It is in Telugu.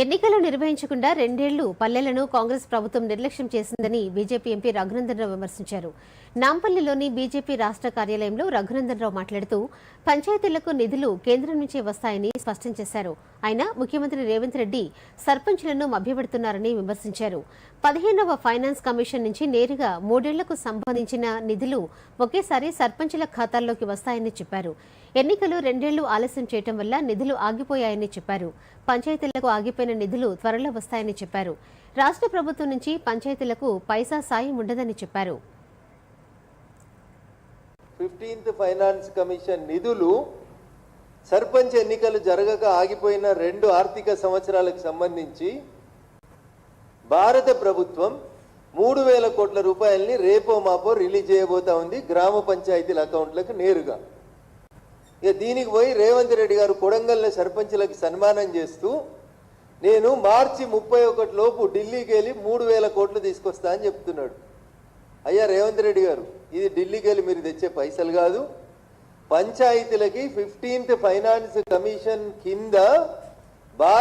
ఎన్నికలు నిర్వహించకుండా రెండేళ్ళు పల్లెలను కాంగ్రెస్ ప్రభుత్వం నిర్లక్ష్యం చేసిందని బీజేపీ ఎంపీ రఘునందనరావు విమర్శించారు. నాంపల్లిలోని బీజేపీ రాష్ట్ర కార్యాలయంలో రఘునందనరావు మాట్లాడుతూ పంచాయతీలకు నిధులు కేంద్రం నుంచే వస్తాయని స్పష్టం చేశారు. ఆయన ముఖ్యమంత్రి రేవంత్ రెడ్డి సర్పంచ్లను మభ్యపెడుతున్నారని విమర్శించారు. పదిహేనవ ఫైనాన్స్ కమిషన్ నుంచి నేరుగా మూడేళ్ళకు సంబంధించిన నిధులు ఒకేసారి సర్పంచుల ఖాతాల్లోకి వస్తాయని చెప్పారు. ఎన్నికలు రెండేళ్ళు ఆలస్యం చేయటం వల్ల నిధులు ఆగిపోయాయని చెప్పారు. పంచాయతీలకు ఆగిపోయిన నిధులు త్వరలో వస్తాయని చెప్పారు. రాష్ట్ర ప్రభుత్వం నుంచి పంచాయతీలకు పైసా సాయం ఉండదని చెప్పారు. ఫిఫ్టీన్త్ ఫైనాన్స్ కమిషన్ నిధులు సర్పంచ్ ఎన్నికలు జరగక ఆగిపోయిన రెండు ఆర్థిక సంవత్సరాలకు సంబంధించి భారత ప్రభుత్వం మూడు వేల కోట్ల రూపాయల్ని రేపో మాపో రిలీజ్ చేయబోతా ఉంది గ్రామ పంచాయతీల అకౌంట్లకు నేరుగా. ఇక దీనికి పోయి రేవంత్ రెడ్డి గారు కొడంగల్లో సర్పంచ్లకు సన్మానం చేస్తూ నేను మార్చి ముప్పై ఒకటి లోపు ఢిల్లీకి వెళ్ళి మూడు వేల కోట్లు తీసుకొస్తా అని చెప్తున్నాడు. అయ్యా రేవంత్ రెడ్డి గారు ఇది ఢిల్లీకి వెళ్ళి మీరు తెచ్చే పైసలు కాదు. పంచాయతీలకి ఫిఫ్టీన్త్ ఫైనాన్స్ కమిషన్ కింద భారత